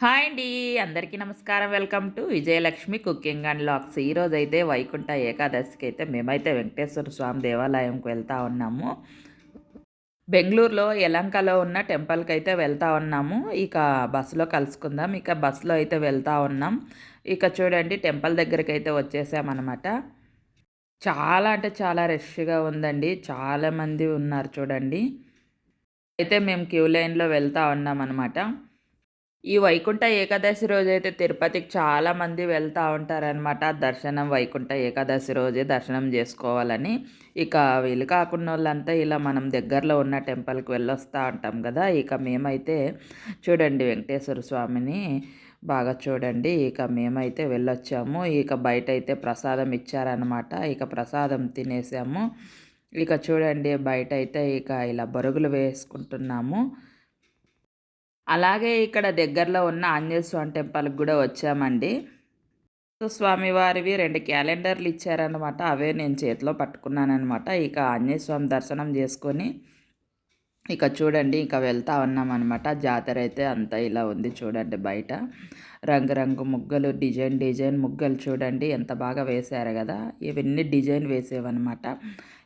Hi అండి. అందరికీ నమస్కారం. Welcome to Vijayalakshmi cooking and lakhs. ఈరోజు అయితే వైకుంఠ ఏకాదశికి అయితే మేమైతే వెంకటేశ్వర స్వామి దేవాలయంకి వెళ్తూ ఉన్నాము. బెంగళూరులో యలంకలో ఉన్న టెంపుల్కి అయితే వెళ్తా ఉన్నాము. ఇక బస్సులో కలుసుకుందాం. ఇక బస్సులో అయితే వెళ్తూ ఉన్నాం. ఇక చూడండి టెంపుల్ దగ్గరికి అయితే వచ్చేసామన్నమాట. చాలా అంటే చాలా రష్గా ఉందండి. చాలామంది ఉన్నారు చూడండి. అయితే మేము క్యూ లైన్లో వెళ్తూ ఉన్నాం అనమాట ఈ వైకుంఠ ఏకాదశి రోజైతే తిరుపతికి చాలామంది వెళ్తూ ఉంటారనమాట దర్శనం వైకుంఠ ఏకాదశి రోజే దర్శనం చేసుకోవాలని. ఇక వీలు కాకుండా వాళ్ళంతా ఇలా మనం దగ్గరలో ఉన్న టెంపుల్కి వెళ్ళొస్తూ ఉంటాం కదా. ఇక మేమైతే చూడండి వెంకటేశ్వర స్వామిని బాగా చూడండి. ఇక మేమైతే వెళ్ళొచ్చాము. ఇక బయట అయితే ప్రసాదం ఇచ్చారనమాట ఇక ప్రసాదం తినేసాము. ఇక చూడండి బయట అయితే ఇక ఇలా బరుగులు వేసుకుంటున్నాము. అలాగే ఇక్కడ దగ్గరలో ఉన్న ఆంజనేయ స్వామి టెంపుల్కి కూడా వచ్చామండి. స్వామివారివి రెండు క్యాలెండర్లు ఇచ్చారనమాట అవే నేను చేతిలో పట్టుకున్నానమాట ఇక ఆంజనేయ స్వామి దర్శనం చేసుకొని ఇక చూడండి ఇక వెళ్తా ఉన్నాం అనమాట జాతర అయితే అంతా ఇలా ఉంది చూడండి బయట. రంగురంగు ముగ్గలు డిజైన్ డిజైన్ ముగ్గలు చూడండి ఎంత బాగా వేశారు కదా. ఇవన్నీ డిజైన్ వేసేవన్నమాట.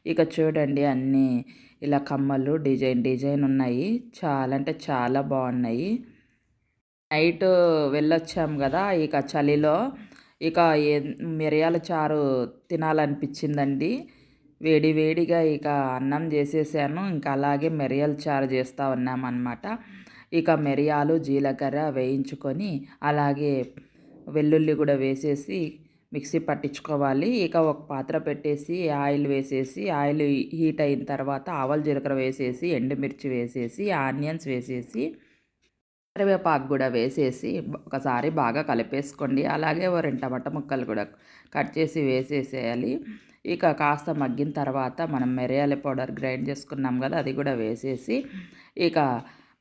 ఇక చూడండి అన్నీ ఇలా కమ్మలు డిజైన్ డిజైన్ ఉన్నాయి. చాలా అంటే చాలా బాగున్నాయి. నైట్ వెళ్ళొచ్చాము కదా ఇక చలిలో. ఇక మిరియాల చారు తినాలనిపించిందండి. వేడివేడిగా ఇక అన్నం చేసేసాను. ఇంకా అలాగే మిరియాల చారు చేస్తూ ఉన్నామన్నమాట. ఇక మిరియాలు జీలకర్ర వేయించుకొని అలాగే వెల్లుల్లి కూడా వేసేసి మిక్సీ పట్టించుకోవాలి. ఇక ఒక పాత్ర పెట్టేసి ఆయిల్ వేసేసి ఆయిల్ హీట్ అయిన తర్వాత ఆవల జీలకర్ర వేసేసి ఎండుమిర్చి వేసేసి ఆనియన్స్ వేసేసి కరివేపాకు కూడా వేసేసి ఒకసారి బాగా కలిపేసుకోండి. అలాగే ఓ రెండు టమాటా ముక్కలు కూడా కట్ చేసి వేసేసేయాలి. ఇక కాస్త మగ్గిన తర్వాత మనం మిరియాల పౌడర్ గ్రైండ్ చేసుకున్నాం కదా అది కూడా వేసేసి ఇక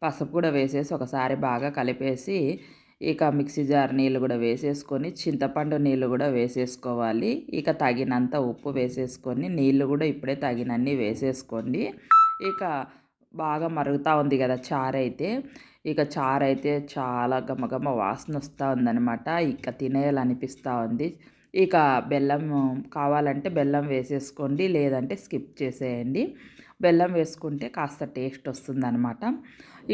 పసుపు కూడా వేసేసి ఒకసారి బాగా కలిపేసి ఇక మిక్సీ జార్ నీళ్ళు కూడా వేసేసుకొని చింతపండు నీళ్ళు కూడా వేసేసుకోవాలి. ఇక తగినంత ఉప్పు వేసేసుకొని నీళ్ళు కూడా ఇప్పుడే తగినన్ని వేసేసుకోండి. ఇక బాగా మరుగుతూ ఉంది కదా చారు అయితే ఇక చారు అయితే చాలా గమగమ వాసన వస్తూ ఉందనమాట ఇక తినేయాలనిపిస్తూ ఉంది. ఇక బెల్లం కావాలంటే బెల్లం వేసేసుకోండి లేదంటే స్కిప్ చేసేయండి. బెల్లం వేసుకుంటే కాస్త టేస్ట్ వస్తుందనమాట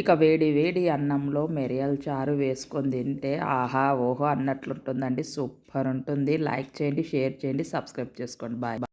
ఇక వేడి వేడి అన్నంలో మిరియాల చారు వేసుకొని తింటే ఆహా ఓహో అన్నట్లుంటుందండి. సూపర్ ఉంటుంది. లైక్ చేయండి షేర్ చేయండి సబ్స్క్రైబ్ చేసుకోండి. బాయ్.